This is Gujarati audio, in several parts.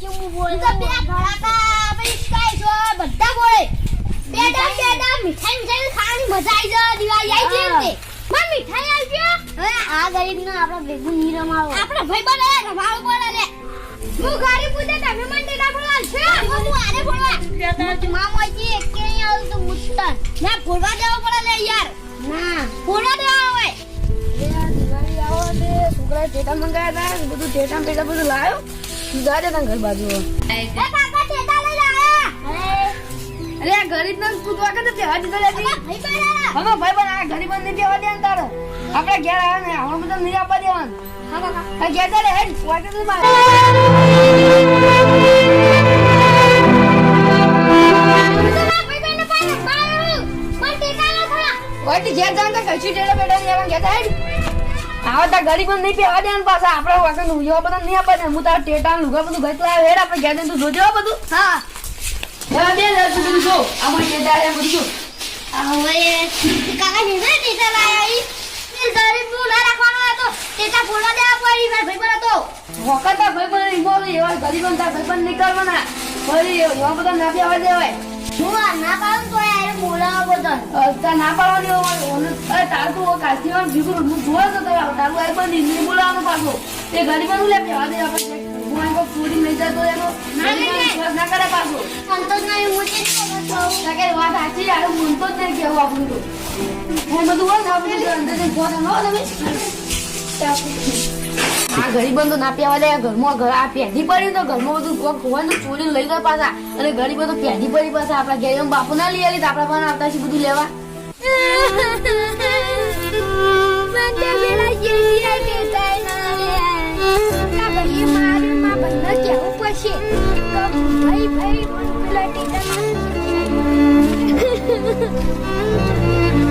કેવું બોલે તો બે ઘડાકા પછી સ્કાય જો બધા બોલે. બેડા બેડા મીઠાઈ મીઠાઈ ખાવાની મજા આવી જાય દિવાળી આવી જાય એમ માં મીઠાઈ આવજો હવે આ ગરીબ ને આપડે ભેગું નહીં રમાવો. આપણે ભાઈ બોલે રમાડો બોલે લે હું ગાડી પૂછે તમે મને ટેટા બોલવા છે? હું આને બોલવા મામાજી એક કે અહીં આવું તો મુસ્તન ના બોલવા દેવો પડે લે યાર. ના. બોલવા દેવા હોય. દિવાળી આવો તે છોકરા ટેટા મંગાયા હતા બધું ટેટા પેટા બધું લાવ્યો? જા દે તને ઘર બાજુ. અરે આ ગરીબ ને કૂદવા કે બેવા દીધો લે ભાઈ બને હવે ભાઈ પણ આ ગરીબ ને બેવા દે તારો. આપણે ઘેર આવે ને આપણે બધા નહીં આપવા દેવાનું. હા કાકા. ઘેર ચાલે હેડ વાગે તું મારે આવા તા ગરીબ નહીં બેવા દે પાછા. આપણે વાગે નુગવા બધા નહીં આપવા હું તારા ટેટા ને લુગા બધું ગઈ લાવ્યો હેડ આપણે જઈને તું જોજો બધું. હા. દે લે તું બધું જો. આ મને ટેટા આયા બધું હવે કાકા ને ટેટા એ ગરીબનું ના રાખવાનો હતો ટેટા બોલવા દેવા પડી મારા ભાઈ બને તો. વખત ભાઈ પણ ઇન્વોલ્વ એવા ગરીબો તાર ભાઈ પણ નીકળવાના ફરી એવા બધા ના બેવા દેવાય. હું આ ના પાડું તો બોલાવો બધા ના પાડવાની હોય, કાલથી આમ હું જોવા તો તારું પણ નહીં બોલાવવાનું પાછું તે લે બેવા દે આપણે હું કોઈ ચોરી લઈ જતો એનો ના ના કરે પાછું સંતોષ નહીં હું વાત સાચી યાર હું જ નહીં કેવું આપણું તો બધું ને અંદર જઈને જોવા તમે તમે આ ગરીબો તો ના પેવા દે ઘરમાં ઘર આ પેઢી પડી તો ઘરમાં બધું કોક હોય ને ચોરી લઈ જાય પાછા. અને ગરીબો તો પેઢી પડી પાછા આપણા ઘેર. બાપુ ના લઈ આપણા પણ આવતા છે બધું લેવા. ભાઈ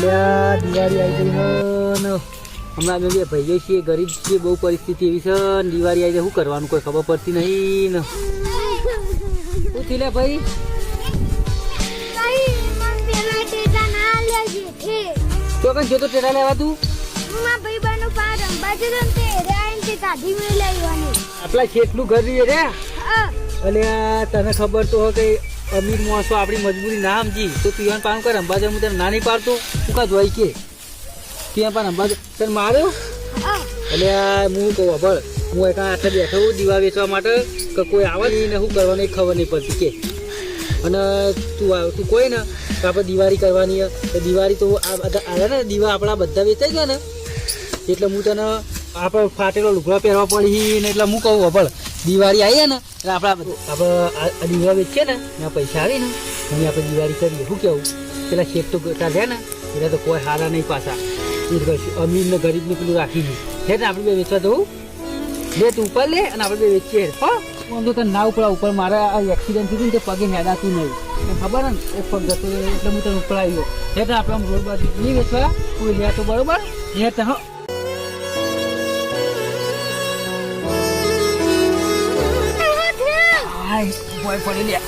અલ્યા દિવાળી આવી ગઈ ને હમણાં અમે બે ભાઈઓ છીએ ગરીબ છીએ બહુ પરિસ્થિતિ એવી છે ને દિવાળી આવી શું કરવાનું? કોઈ ખબર પડતી નહીં ને. શું લે ભાઈ. તો કઈ જોતો ટેટા લેવા તું? ભાઈ આપણા કેટલું ઘર રહીએ રે? અલ્યા તને ખબર તો હોય કે અમીર માણસો આપણી મજબૂરી ના સમજી. તો તું પાન કર, અંબાજે હું તને ના નહીં પાડતો. તું કા જોઈ કે? તું પાન અંબાજે તને માર્યો? હા આ હું કહું ખબર હું એક આઠે બેઠો દીવા વેચવા માટે, કે કોઈ આવે નહીં ને શું કરવાનું ખબર નહીં પડતી કે. અને તું આવ- તું કોઈ ને તો આપણે દિવાળી કરવાની. તો દિવાળી તો આ બધા આવે ને, દીવા આપણા બધા વેચાઈ ગયા ને. એટલે હું તને આપણે ફાટેલો લુગડા પહેરવા પડી ને એટલે હું કહું હબળ દિવાળી આવી ને, એટલે આપણે આપણે દીવા વેચીએ ને એના પૈસા આવી ને એની આપણે દિવાળી કરીએ. શું કેવું પેલા શેખ તો ગટા છે ને, એટલે તો કોઈ હારા નહીં પાછા. એ જ અમીર ને ગરીબ ને પેલું રાખી દઈએ છે ને, આપણે બે વેચવા જવું? બે તું ઉપર લે અને આપણે બે વેચીએ. હા? આમ તો તને ના ઉપડા ઉપર, મારા એક્સિડન્ટ થયું ને પગે હેડાતું નહીં. ખબર ને, એક પગ જતો એટલે હું તને ઉપડાવી હે તો આપણે આમ રોડ બાજુ નહીં વેચવા. કોઈ લે તો બરોબર. હે તો, હો. હાય ભોય પડી લે.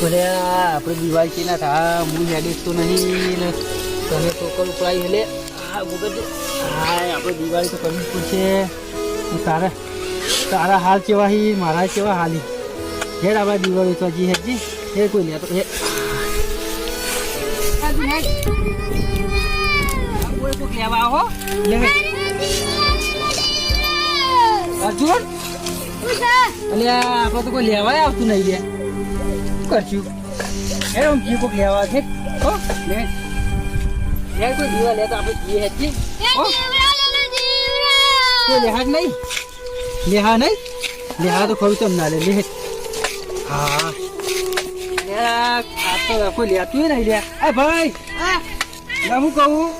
બોલે આપણે દિવાળી કે ના થા હું હેડીશ તો નહીં ને તને તો કર ઉપડાઈ હેલે. હા ગુગત હાય આપણે દિવાળી તો કરવી જ પડશે. ને તારા તારા હાલ કેવા હી મારા કેવા હાલી હેડ આપણે દિવાળી તો હજી હેજી હે કોઈ નહીં તો હે. લેવા આવો. અર્જુન? આપણે તો કોઈ લેવાય આવતું નહીં લે કરશું? એ હું જી કોક લેવા છે. હો લે. લે કોઈ દીવા લે તો આપણે જઈએ હેજી હો. કોઈ લેહા જ નહીં? લેહા નહીં? લેહા તો ખરું તમ ના લે લે. હા. આ તો કોઈ લેતું નહીં લે. એ ભાઈ લે હું કહું?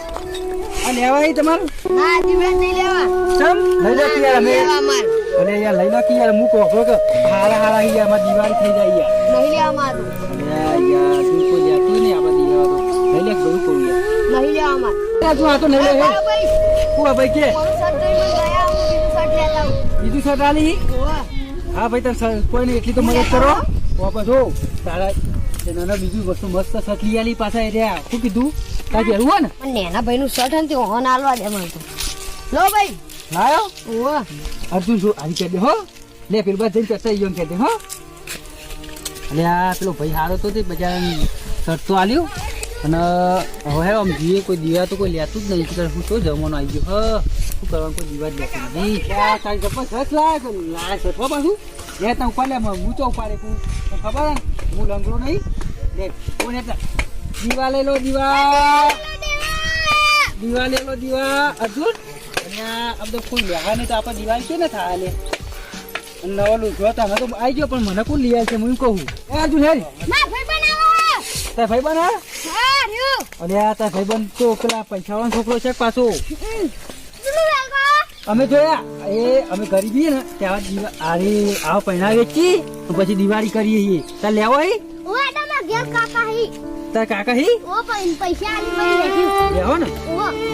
આ લેવાય તમારું? ના જીવન નહીં લેવા. ચમ લઈ જતી યાર અમે લેવા માર. અરે યાર લઈ નાખી કે યાર મૂકો કહું કે હારા હારા યાર આમાં દિવાળી થઈ જાય યાર. નહીં યાર કોઈ દિવાળી લઈ લે કહું યાર. નહીં તું આ તો નહીં લે ભાઈ. કુવા ભાઈ કે? હું બીજું શર્ટ આલી? હા ભાઈ તને સ- કોઈને એટલી તો મદદ કરો. વાપસ હો. તારા નાના બીજું વસ્તુ મસ્ત શર્ટ લઈ આલી પાછા રહ્યા. શું કીધું? તારે જરૂર હોય ને. નેના ભાઈનું શર્ટ ને તે ઓન આલવા દે મને તો. લો ભાઈ. લાયો? ઓવા અર્જુન જો આવી કે દે હો. લે પેલું બાદ જઈને કરતા ઈયોને કે દે હો. અને આ પેલો ભાઈ હારો તો તે બજાર શર્ટ તો આલ્યું. અને હવે આમ જીએ કોઈ દીવા તો કોઈ લેતું જ નહીં. તો હું તો જમવાનું આવી ગયો? હ શું કરવાનું કોઈ દીવા જ લેતું નહીં કાંઈ જપ્પા શર્ટ લાગે લાગે શર્ટ હો પાછું લે તો ઉપાડે લે હું તો ઉપાડે તું ખબર? હું લંગડો નહીં. લે કોને એટલે દીવા લઈ લો દીવા. દીવા લઈ લો દીવા. અર્જુન. આમ તો કોઈ લેવા નહીં તો આપણે દિવાળી કે ને થાય લે નવો લુગડો તમે તો આવી ગયો પણ મને કોણ લઈ છે? હું કહું? એ અર્જુન હેરી. તાર ભાઈ બન આ તાર ભાઈ બન તો પેલા છોકરો છે પાછો. અમે જોયા. એ અમે ગરીબી ને ત્યાં અરે આવો પૈણા વેચી તો પછી દિવાળી કરીએ છીએ. તાર લેવો હી? કાકા હી. તાર કાકા હી? ઓ પૈસા લેવો ને?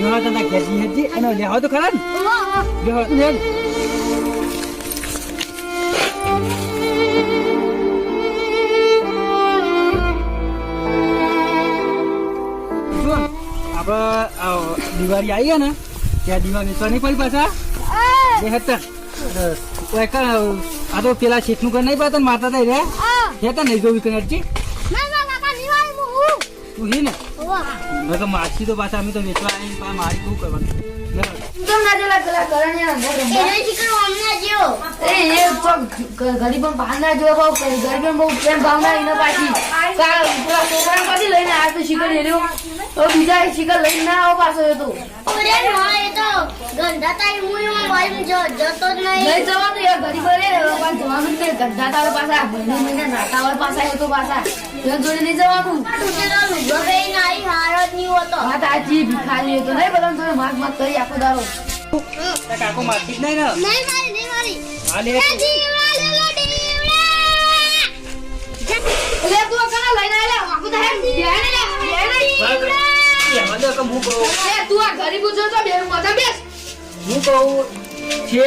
ઘેરજી હેજી અને લેવો તો ખરા ને. તું આપણે દિવાળી આવી ને ત્યાં દિવાળી તો નહીં પડી પાછા. બે એ હતા ઓય કા આ તો પેલા શેઠનું ઘર નહીં પાતા માતા રે. હેતા નહીં જોવી હું. તું હી ને? મેં તો માછી તો પાછા અમે તો વેચવા આવી પાછા મારી શું કરવાનું? એ એ ગરીબ બહાર ના ગરીબ બહુ પ્રેમ ભાવના એને પાછી. કા પાછી લઈને આવ્યો તો શિખર હેર્યો તો બીજા એ લઈને ના આવો પાછો એ તો. એ જવાનું યાર ગરીબ રે પણ જવાનું જ નહીં ગંધા તાવે પાછા મહિને મહિને નાતા હોય પાછા એ તો પાછા એના જોડે નહીં જવાનું તૂટેલો લુગડો પહેરીને આવી હારો જ નહીં હોતો. વાત આજી ભિખારી હતો નહીં બધા જોડે માગ માગ કરી આખો દારો કાકો મારતી જ નહીં ને. નહીં મારી નહીં મારી. હાલે લે. તું આ કના લઈને આલે આખો દા હે લે બેને એમાં તો કે હું કહું? એ તું આ ગરીબ જો તો બે મજા બેસ. હું કહું છે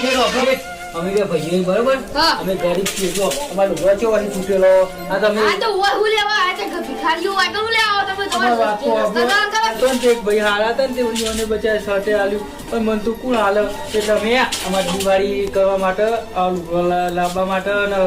છે રોકડે અમે બે ભાઈઓ બરોબર? અમે ગરીબ છીએ. જો અમારો લુગડો ચેવો અહીં તૂટેલો આ તમે આ તો ઓય હું લેવા? આ તે ભિખારીઓ આગળ હું લેવા તમે અમારી વાત તો તમારે આપણે- રસ્તા કરો તો એક ભાઈ હારા હતા ને તે ઓલીઓને બચારા સાથે આલ્યું. પણ મન તો કોણ હાલે એટલે મેં અમારી દિવાળી કરવા માટે લાવવા માટે અને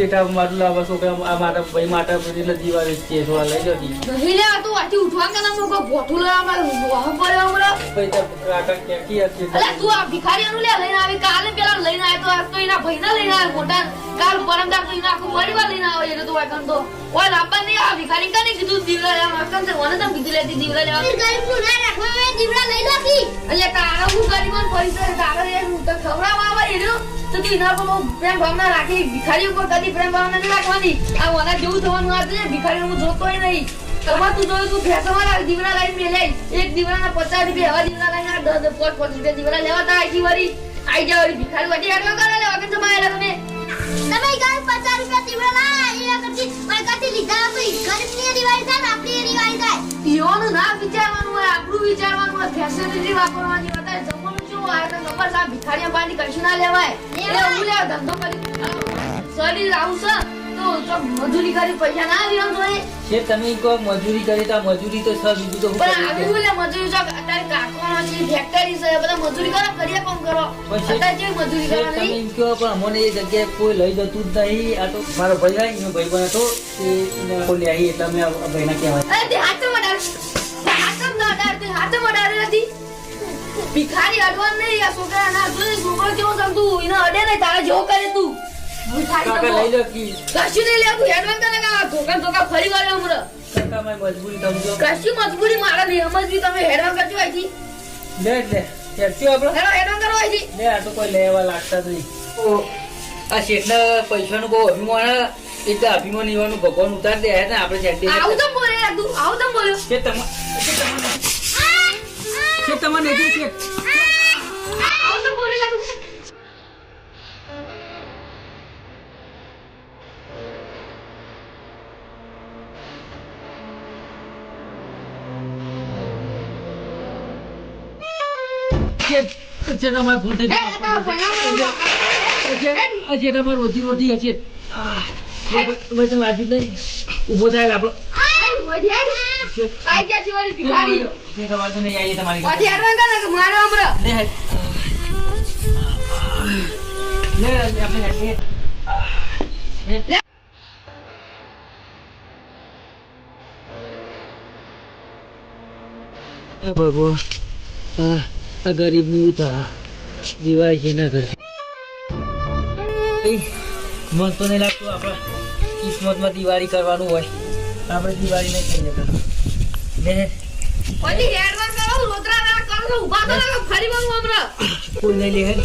પેટા માટે લાવવા છોકરા આ માટે ભાઈ માટે બધી એટલે દિવાળી છે થોડા લઈ જતી નહીં લેવા તું આથી ઉઠવા કે ના મોકો ભોઠું લેવા વાહ પડ્યો હમણાં. ભાઈ તો કાકા ક્યાંથી હતી અલે તું આ ભિખારીઓનું લે લઈને આવી કાલે પેલા લઈને આવ્યો તો આજ તો એના ભાઈના લઈને આવ્યો મોટા કાલ પરમદાર તો એના આખું પરિવાર લઈને આવ્યો એટલે તું તો. ઓય લાંબા નહીં આ ભિખારી કને કીધું દીવડા લેવા મને તો કીધું લેતી દીવડા લેવા. ગરીબનું ના રાખવા દીવડા લઈ નાખી એટલે તારો હું ગરીબન પરિચય તારો એ હું તો ખવડાવવા આવે એનું તો તું એના પર પ્રેમ ભાવના રાખી ભિખારી ઉપર કદી પ્રેમ ભાવના નહીં રાખવાની. આ મારા જેવું થવાનું આ છે ભિખારી હું જોતોય નહીં. તમારે તું જોયું તું ભેંસમાં લાવી દીવડા લાવીને મેલે એક દીવડાના પચાસ રૂપિયા એવા દીવડા લાવીને દસ દસ પાંચ પાંચ રૂપિયા દીવડા લેવા તા આખી વારી આઈ જાવ ભિખારી વાટી આટલો કરે લેવા કે તમારે તમે. તમે ગાય પચાસ રૂપિયા દીવડા ના એના કરતી મારા કરતી લીધા તો ગરીબની દિવાળી થાય આપણી દિવાળી થાય. યોનું ના વિચારવાનું હોય આપણું વિચારવાનું હોય ફેસિલિટી વાપરવાની હોય અત્યારે જમવાનું શું ખબર છે આ પાણી કશું ના લેવાય. એટલે હું લે ધંધો કરી શરીર આવું તો તો મજૂરી કરી પૈસા ના લેવાનું હોય છે તમે કહો મજૂરી કરી તો મજૂરી તો સર બીજું તો હું પણ આવી હું લે મજૂરી જો અત્યારે કારખાના છે ફેક્ટરી છે બધા મજૂરી કરો કરીએ કામ કરો. અત્યારે કેવી મજૂરી કરો તમે નહીં એમ કહો પણ મને એ જગ્યાએ કોઈ લઈ જતું જ નહીં. આ તો મારો ભાઈ હોય એનો ભાઈ બન હતો તે લે આવી એટલે અમે ભાઈને કહેવાય. અરે તે હાથે મડાર હાથે મડાર તે હાથે મડાર નથી. ભિખારી અડવાન નહીં આ છોકરા ના જોઈ છોકરો કેવો સમતું એને અડે નહીં તારે જેવો કરે તું. કશું નહીં લેવું હેડવાન કરે ધોકા ધોકા ફરી વળે હમણાં. સમજો કશી મજબૂરી મારા સમજવી તમે હેરાન કરજો અહીંથી. લે લે હેરશું આપણે. હેડવાન કરો અહીંથી. લે આ તો કોઈ લેવા લાગતા જ નહીં. આ શેઠના પૈસાનું બહુ અભિમાન એટલે અભિમાન એવાનું ભગવાન ઉતાર દે ને આપણે આવું તો બોલે આવું તો બોલ્યો છે તમા છે. તમા છે ભૂલ થઈ રોજી રોટી વાંચી નહીં. ઊભો થાય આપણો. આઈ ગયા દિવાળી ભિખારી. તે તમારે તો નહીં આવીએ તમારી પાછી હેરાન કરે કે મારે હમણાં લે લે, આપણે હેડીએ. આ ભગવાન. આ ગરીબની ઉતા દિવાળી છે ના કરે એ, મન તો નહીં લાગતું આપણે કિસ્મતમાં દિવાળી કરવાનું હોય. આપણે દિવાળી નહીં કરી જતા કરો ના કરો તો લાગે ફરી લે હેડ.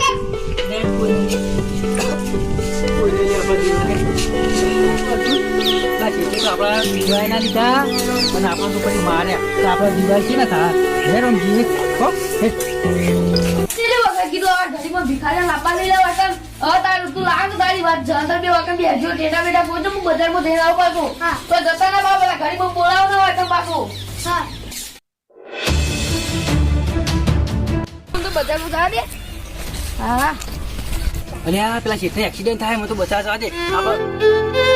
કર. લે. લે, આપણે દીવાય ના લીધા અને આપણા તો પછી માર્યા. તો આપણા દીવાય છે ને થા? હે રમજી હો હે. ચીલે કીધું આ ગરીબો ભિખારી લાપા લઈ લેવા તારું તું લાગ તારી વાત જંતર બે વખત બેસજો ટેટા બેટા પહોંચો હું બજારમાં જઈને આવું પાછું. હા. તો જતા ના બાબા ગરીબો બોલાવ ના હોય પાછો. હા. તો બજારમાં જવા દે. હા. પેલા શેઠને એક્સિડન્ટ થાય મને તો બચાવવા દે. આપણે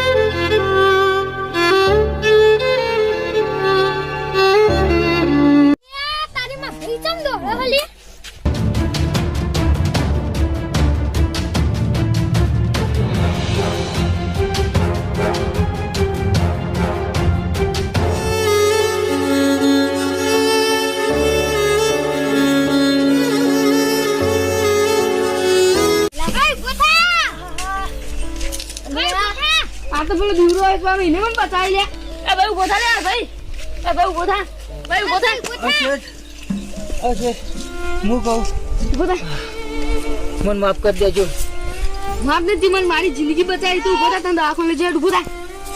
એને પણ બચાવી લે એ ભાઈ ઊભો થા લે ભાઈ. એ ભાઈ ઊભો થા. ભાઈ ઊભો થા. અશેઠ અશેઠ હું કહું? ઊભો થા. મને માફ કરી દેજો. માફ નથી મને મારી જિંદગી બચાવી તું. ઊભો થા તને દવાખાને ઊભો થા.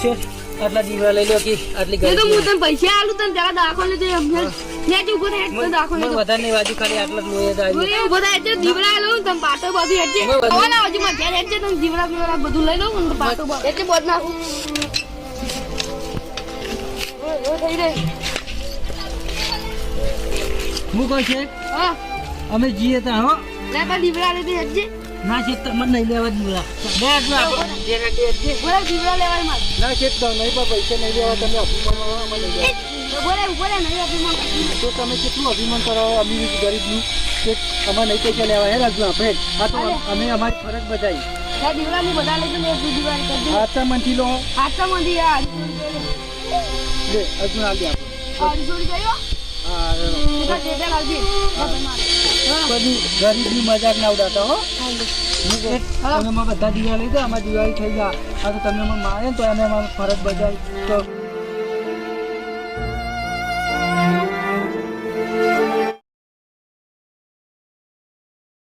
શેઠ આટલા દીવા લઈ લો કે આટલી એ તો હું તને પૈસા આલું તને પેલા દવાખાને જઈ અમને લે તું ઊભો થા હેડ તને દવાખાને વધારે નહીં વાજુ ખાલી આટલા જ તું એ ઊભો થા હેડ દીવડા આલું તને પાટો બધું માં ઘેર તને દીવડા બીવડા લઈ લઉં ને પાટો બધું. નાખું. હું કહું છે? અમે જઈએ ત્યાં હો. લે પણ દીવડા લેતી હેડ ના છે તમને નહીં લેવા દીવડા. બે આટલું આપણે હેઠે. દીવડા લેવા માં ના છે તો નહીં પણ પૈસા નહીં લેવા તમે અભિમાન અમે લઈ જાઓ. તો બોલે બોલે નહીં આપી તો તમે કેટલું અભિમાન કરો અમીર ગરીબનું કે અમારે નહીં પૈસા લેવા હે રાજુ આપણે. આ તો અમે અમારી ફરજ બજાવી લે દીવડા હું બધા લઈ જઉં એક દીવાળી કરી દઉં આટલા લો હાથમાં મંદી યાર લે અર્જુન હા ગરીબની મજાક ના ઉડાતા હો તમે બધા દિવાળી લઈ જાઓ અમારી દિવાળી થઈ જાય આ તો તમે મારે તો અમે અમારી ફરજ બજાવી તો